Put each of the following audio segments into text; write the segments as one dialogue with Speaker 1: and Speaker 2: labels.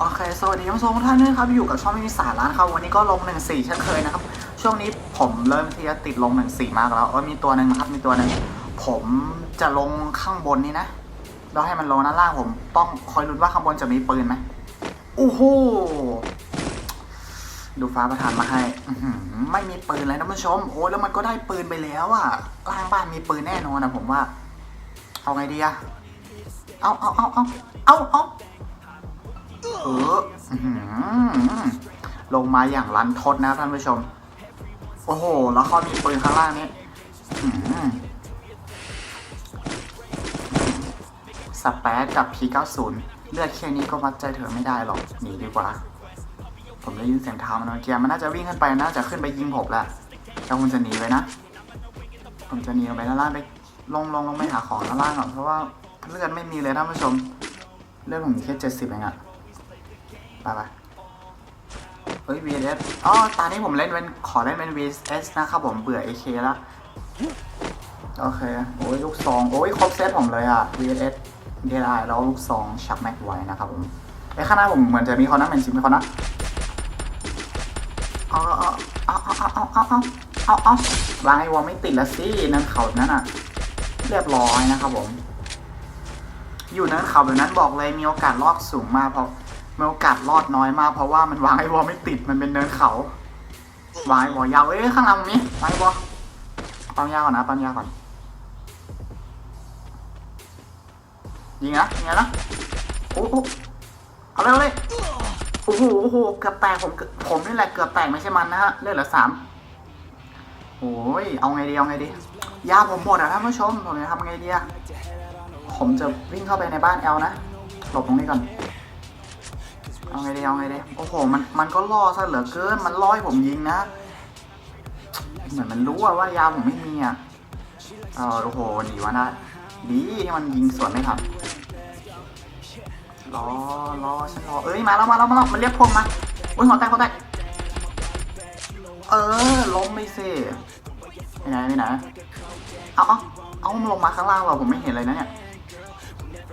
Speaker 1: โอเค สวัสดีท่านผู้ชมทุกท่านด้วยครับ อยู่กับช่องไม่มีสาระนะครับ วันนี้ก็ลงหนึ่งสี่เช่นเคยนะครับ ช่วงนี้ผมเริ่มที่จะติดลงหนึ่งสี่มากแล้วเออมีตัวหนึ่งนะครับ มีตัวหนึ่ง ผมจะลงข้างบนนี้นะ แล้วให้มันลงด้านล่างผม ต้องคอยลุ้นว่าข้างบนจะมีปืนไหมโอ้โห ดูฟ้าประทานมาให้ ไม่มีปืนเลยนะท่านผู้ชม โอ้ยแล้วมันก็ได้ปืนไปแล้วอะล่างบ้านมีปืนแน่นอนนะผมว่า เอาไงดีอะเอาเอาเอาเอาเอาเอา เออลงมาอย่างรันทดนะท่านผู้ชม โอ้โห แล้วเขามีปืนข้างล่างนี้สเปซกับ P90 เลือดแค่นี้ก็วัดใจเธอไม่ได้หรอก หนีดีกว่า ผมได้ยินเสียงเท้ามันเมื่อกี้มันน่าจะวิ่งขึ้นไป น่าจะขึ้นไปยิงผมแหละแต่คุณจะหนีไปนะ ผมจะหนีลงไปด้านล่างไป ลงลงลงไปหาของด้านล่างก่อน เพราะว่าเลือดไม่มีเลยท่านผู้ชม เลือดผมมีแค่เจ็ดสิบเองอะ ไปไปเฮ้ย VS อ๋อ ตอนนี้ผมเล่นเป็นขอเล่นเป็น VS นะครับผมเบื่อ AK แล้ว โอเค โอ้ย ลูกซอง โอ้ย ครบเซตผมเลยอะ VS เดลายแล้วลูกซองชักแม็กไว้นะครับผมไอ้ข้างหน้าผมเหมือนจะมีคนนะเป็นชิมมีคนนะเอาเอาเอาเอาเอาเอาเอาเอาเอาเอาวางไอ้วอลไม่ติดละสินั่นเขานั่นอะ เรียบร้อยนะครับผม อยู่เนินเขาแบบนั้นบอกเลยมีโอกาสรอดสูงมากเพราะ มีโอกาสรอดน้อยมากเพราะว่ามันวางไอ้วอลไม่ติดมันเป็นเนินเขา วางไอ้วอลยาวเอ้ยข้างหลังนี้วางไอ้วอลปั๊มยาวก่อนนะปั๊มยาวก่อนยิงนะยิงนะโอ้โหเอาเลยเอาเลยโอ้โหโอ้โหเกือบแตกผมผมนี่แหละเกือบแตกไม่ใช่มันนะฮะเลือดเหลือสามโอ้ยเอาไงดีเอาไงดียาผมหมดอะท่านผู้ชมผมจะทำไงดีอะผมจะวิ่งเข้าไปในบ้านแอลนะหลบตรงนี้ก่อน เอาไงดีเอาไงดีโอ้โห มัน มันก็ล่อซะเหลือเกิน มันล่อให้ผมยิงนะ เหมือนมันรู้อะว่ายาผมไม่มีอะเออโอ้โหหนีวะนะ ดีที่มันยิงสวนไม่ทันรอรอฉันรอ เอ้ย มาแล้วมาแล้วมาแล้วมันเรียกผมมาอุ้ยหัวแตกหัวแตก เออ ล้มไม่เซ่ไปไหนไปไหนเอาเอาเอามันลงมาข้างล่างว่ะผมไม่เห็นเลยนะเนี่ย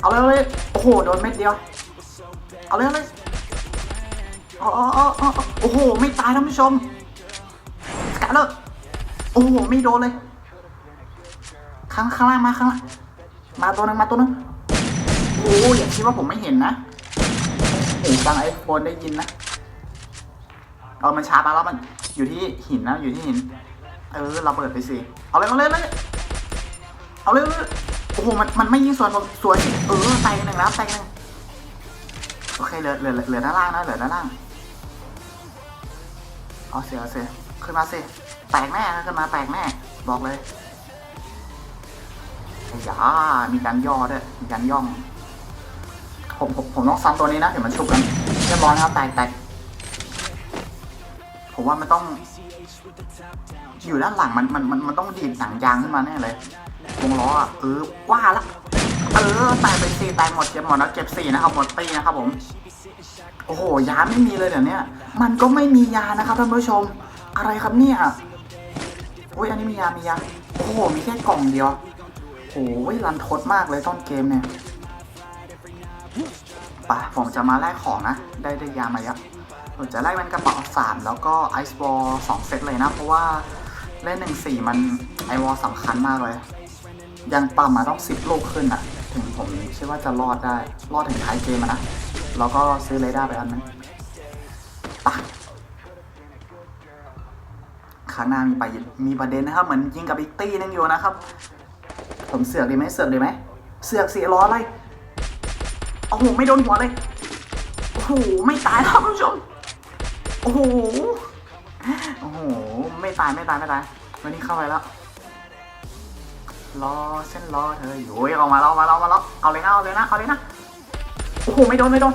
Speaker 1: เอาเลยเอาเลยโอ้โห โดนเม็ดเดียว เอาเลยเอาเลย อ๋ออ๋ออ๋อโอ้โห ไม่ตายท่านผู้ชมสกัดเลยโอ้โห ไม่โดนเลย ข้างข้างล่างมาข้างล่างมาตัวหนึงมาตัวหนึงโอ้ยอย่าคิดว่าผมไม่เห็นนะหูฟังไอโฟนได้ยินนะเออมันชาร์จมาแล้วมันอยู่ที่หินนะอยู่ที่หิน เออเราเปิดไปสิ เอาเลยเอาเลยเอาเลยเอาเลยเอาเลยโอ้โหมันมันไม่ยิงสวนสวนเออแตกหนึ่งแล้วแตกหนึ่งโอเคเหลือเหลือเหลือด้านล่างนะเหลือด้านล่าง เอาเสียเอาเสียขึ้นมาสิแตกแน่ขึ้นมาแตกแน่บอกเลยไอ้ยามีการย่อด้วยมีการย่องผมผมผมต้องซ้ำตัวนี้นะเดี๋ยวมันฉุกกันเรียบร้อยนะครับแตกแตกผมว่ามันต้อง อยู่ด้านหลังมันมันมันมันต้องดีดหนังยางขึ้นมาแน่เลยวงล้ออะเออว่าละเออแตกไปสี่แตกหมดเจ็บหมดแล้วเจ็บสี่นะครับหมดตีนะครับผม โอ้โหยาไม่มีเลยเดี๋ยวนี้มันก็ไม่มียานะครับท่านผู้ชม อะไรครับเนี่ยโอ้ยอันนี้มียา มียา โอ้โห มีแค่กล่องเดียวโอ้ยรันทดมากเลยต้นเกมเนี่ยป่ะผมจะมาแลกของนะ ได้ได้ยามาเยอะผมจะแลกเป็นกระเป๋าสามแล้วก็ไอซ์บอลสองเซตเลยนะ เพราะว่าเล่นหนึ่งสี่มันไอวอลสำคัญมากเลย ยังปั๊มมาต้องสิบลูกขึ้นอะถึงผมเชื่อว่าจะรอดได้ รอดถึงท้ายเกมนะ แล้วก็ซื้อเรดาร์ไปอันนึงไปข้างหน้ามีไปมีประเด็นนะครับ เหมือนยิงกับอีกตี้นึงอยู่นะครับ ผมเสือกดีไหมเสือกดีไหมเสือกสีล้ออะไรโอ้โหไม่โดนหัวเลยโอ้โหไม่ตายครับคุณผู้ชมโอ้โหโอ้โหไม่ตายไม่ตายไม่ตายวันนี้เข้าไปแล้วรอเส้นรอเธออยู่โอ้ยอกมาแล้วออกมาแล้วออกมาแล้วเอาเลยนะเอาเลยนะเอาเลยนะ โอ้โหไม่โดนไม่โดน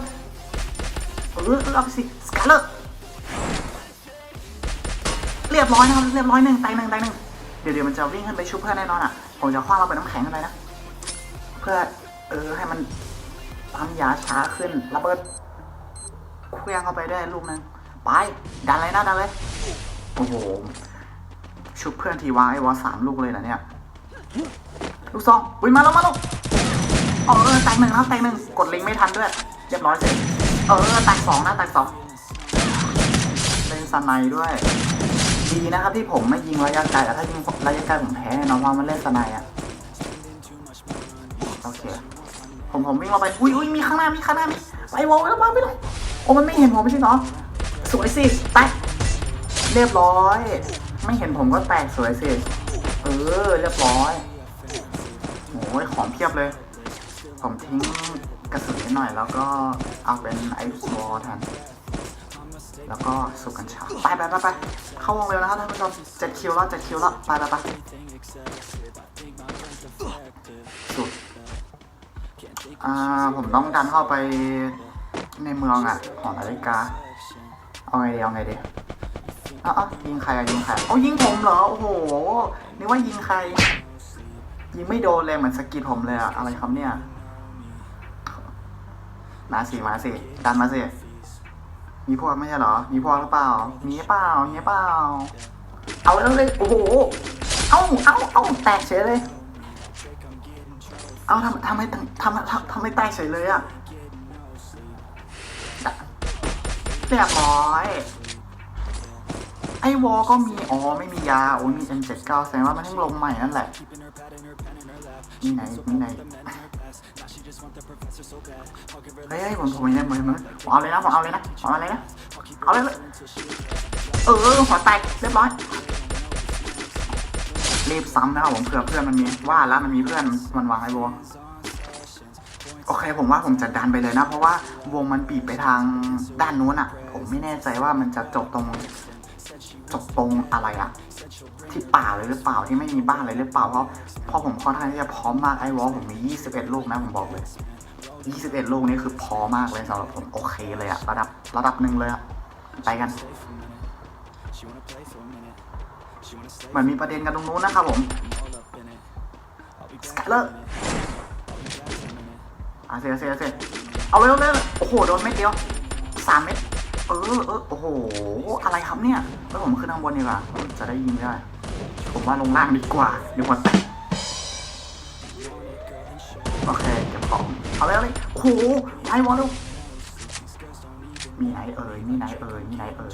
Speaker 1: เออเออเอาไปสิสกาเลอร์เรียบร้อยนะครับเรียบร้อยหนึ่งตายหนึ่งตายหนึ่งเดี๋ยวเดี๋ยวมันจะวิ่งขึ้นไปชุบเพื่อนแน่นอนอะผมจะคว้าเราไปน้ำแข็งกันเลยนะเพื่อเออให้มันปั๊มยาช้าขึ้นระเบิดเคลื่องเข้าไปได้ลูกนึงไปดันเลยนะดันเลยโอ้โหชุบเพื่อนทีวางไอ้วอสามลูกเลยนะเนี่ยลูกซองอุ้ยมาแล้วมาแล้ว อ๋อเออแตกหนึ่งนะแตกหนึ่งกดลิงก์ไม่ทันด้วยเรียบร้อยเสร็จเออแตกสองนะแตกสองเล่นสไนด์ด้วย ดีนะครับที่ผมไม่ยิงระยะไกลแต่ถ้ายิงระยะไกลผมแพ้แน่นอนเพรามันเล่นสไนด์อะโอเคผมผมวิ่งมาไปอุ้ยอุ้ยมีข้างหน้ามีข้างหน้ามีไปวอลแล้วมาไปเลยโอ้มันไม่เห็นผมไม่ใช่เหรอสวยสิแตกเรียบร้อย ไม่เห็นผมก็แตกสวยสิเออเรียบร้อยโอ้ยของเพียบเลย ผมทิ้งกระสุนนิดหน่อย แล้วก็เอาเป็นไอซ์วอลแทนแล้วก็สุกกัญชาไปไปไปไปเข้าวงเร็วนะครับท่านผู้ชมเจ็ดคิวแล้วเจ็ดคิวแล้วไปไปไปสุดอ่าผมต้องดันเข้าไปในเมืองอะหอนาฬิกาเอาไงดีเอาไงดีเอ้าเอายิงใครอะยิงใครโอ้ายิงผมเหรอโอ้โหนึกว่ายิงใครยิงไม่โดนเลยเหมือนสกิดผมเลยอะอะไรครับเนี่ย มาสิมาสิดันมาสิมีพวกไม่ใช่เหรอ มีพวกหรือเปล่า มีเปล่ามีเปล่า เอาแล้วเลย โอ้โห เอาเอาเอาแตกเฉยเลย เอาทำทำไมทำทำทำทำไมแตกเฉยเลยอะเรียบร้อย ไอ้วอก็มี อ๋อ ไม่มียา โอ้มี M79 แสดงว่ามันเพิ่งลงใหม่นั่นแหละ นี่ไหนนี่ไหน เฮ้ยเฮ้ยผมผมไม่ได้ผมไม่ได้ผมเอาเลยนะผมเอาเลยนะผมเอาเลยนะเอาเลยเลยเออหัวแตกเรียบร้อยรีบซ้ำนะครับผมเผื่อเพื่อนมันมีว่าแล้วมันมีเพื่อนมันวางไอ้วงโอเคผมว่าผมจะดันไปเลยนะ เพราะว่าวงมันปีบไปทางด้านนู้นอะ ผมไม่แน่ใจว่ามันจะจบตรง จบตรงอะไรอะที่ป่าเลยหรือเปล่าที่ไม่มีบ้านเลยหรือเปล่าเพราะเพราะผมค่อนข้างที่จะพร้อมมากไอ้วอลผมมี 21 ลูกนะผมบอกเลย 21 ลูกนี่คือพอมากเลยสำหรับผมโอเคเลยอะระดับระดับหนึ่งเลยอะไปกันเหมือนมีประเด็นกันตรงนู้นนะครับผมสกายเลอร์อะเสียเสียเสียเอาเร็วเร็วโอ้โห โดนเม็ดเดียวสามเม็ดเออเออโอ้โห อะไรครับเนี่ยแล้วผมขึ้นข้างบนดีกว่าจะได้ยิงได้ ผมว่าลงล่างดีกว่าเดี๋ยวหัวแตก โอเคเก็บของเอาเลยเอาเลยโอ้โหไอ้วอลลูมีไหนเอ่ยมีไหนเอ่ยมีไหนเอ่ย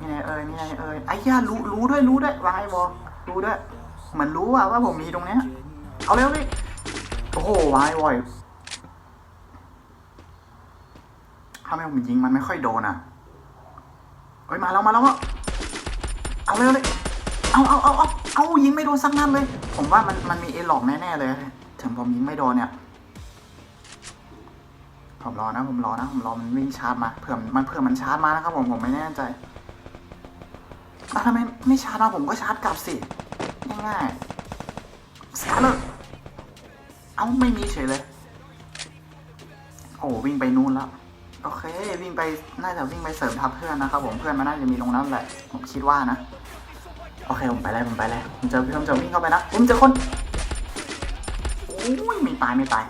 Speaker 1: มีไหนเอ่ยมีไหนเอ่ยไอ้ย่ารู้รู้ด้วยรู้ด้วยวางไอ้วอลรู้ด้วยเหมือนรู้อะว่าผมมีตรงเนี้ยเอาเร็วเลยโอ้โหวางไอ้วอลทำไมผมยิงมันไม่ค่อยโดนอะเฮ้ยมาแล้วมาแล้วอะเอาเร็วเลยเอาเอาเอาเอาเอายิงไม่โดนสักนัดเลย ผมว่ามันมันมีเอหลอกแน่ๆเลย ถึงผมยิงไม่โดนเนี่ย ผมรอนะผมรอนะผมรอมันวิ่งชาร์จมาเผื่อมันเผื่อมันชาร์จมานะครับผมผมไม่แน่ใจอะทำไมไม่ชาร์จมาผมก็ชาร์จกลับสิง่ายๆสกัดเลยเอาไม่มีเฉยเลย โอ้วิ่งไปนู่นแล้วโอเควิ่งไปน่าจะวิ่งไปเสริมทัพเพื่อนนะครับผมเพื่อนมันน่าจะมีตรงนั้นแหละผมคิดว่านะ โอเคผมไปเลยผมไปเลยผมจะผมจะวิ่งเข้าไปนะผมเจอคน อ้ยไม่ตายไม่ตาย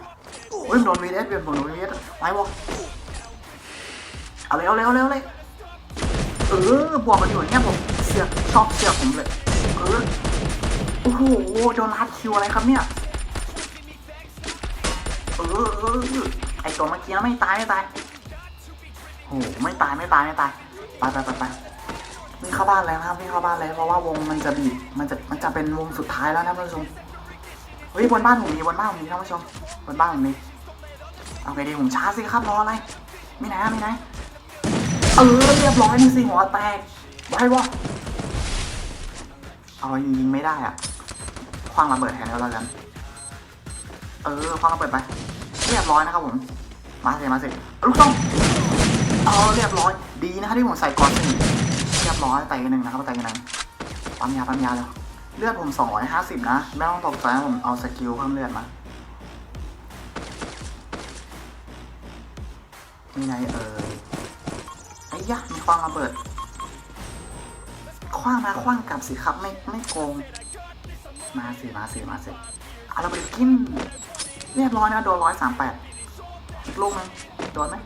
Speaker 1: โอ้ยโดนวีเอสโดนวีเอสไปวะเอาเลยเอาเลยเอาเลยเอาเลยเออบวกกันอยู่เงี้ยผมเสือกชอบเสือกผมเลยเออโอ้โหโดนลัดคิวอะไรครับเนี่ยเออเออไอตัวเมื่อกี้ไม่ตายไม่ตายโอ้โหไม่ตายไม่ตายไม่ตายไปไปไปไปวิ่เข้าบ้านเลยนะครับวิ่เข้าบ้านเลยเพราะว่าวงมันจะบีบมันจะมันจะเป็นวงสุดท้ายแล้วนะท่านผู้ชม เฮ้ยบนบ้านผมมีบนบ้านผมมีท่านผู้ชมบนบ้านผมมีเอาไงดีผมช้าสิครับรออะไรไม่นะไม่ไหนเออเรียบร้อยนี่สิหัวแตกไว้วะเอายิงไม่ได้อะคว้างระเบิดแทนแล้วแล้วกันเออคว้างระเบิดไป เรียบร้อยนะครับผม มาสิมาสิลูกต้องเอาเรียบร้อย ดีนะครับที่ผมใส่ก่อนสี่งเรียบร้อยไตกันหนึ่งนะครับไตกันหนึ่งปั๊มยาปั๊มยาเลย เลือดผมสองร้อยห้าสิบนะ ไม่ต้องตกใจผมเอาสกิลเพิ่มเลือดมานี่ไงเอ่ยไอ้ยะมีคว้างระเบิดคว้างนะคว้างกลับสิครับไม่ไม่โกง มาสิมาสิมาสิเอาระเบิดกิน เรียบร้อยนะโดนร้อยสามแปดลูกนึงโดนไหม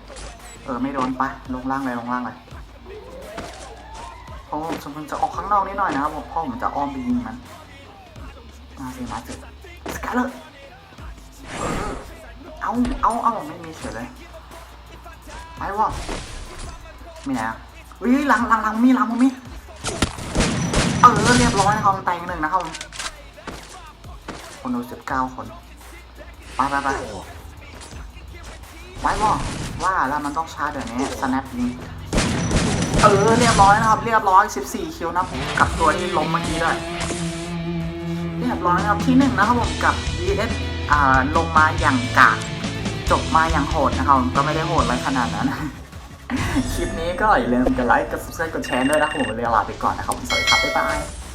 Speaker 1: เออไม่โดนไปลงล่างเลยลงล่างเลย พราะผมจะออกข้างนอกนิดหน่อยนะครับเพราะผมจะอ้อมไปยิงมันมาสิมาสิสกัดเลยเอาเอาเอาไม่มีเฉยเลยไปวะมีไหนอะอุ้ยหลังหลังหลังมีหลังมีเออเรียบร้อยนะครับแตงหนึ่งนะครับผมคนดูสิบเก้าคนไปไปไปไว้บ่ว่าแล้วมันต้องชาร์จเดี๋ยวนี้ snap ยิง ออเรียบร้อยนะครับ เรียบร้อย 14 คิวนะผมกับตัวที่ล้มเมื่อกี้ด้วยเรียบร้อยนะครับที่หนึ่งนะครับผมกับ VS อ่าลงมาอย่างกากจบมาอย่างโหดนะครับก็ไม่ได้โหดอะไรขนาดนั้น คลิปนี้ก็อย่าลืมกดไลค์กด subscribe กดแชร์ด้วยนะครับผมเรียลาไปก่อนนะครับผมสวัสดีครับบ๊ายบาย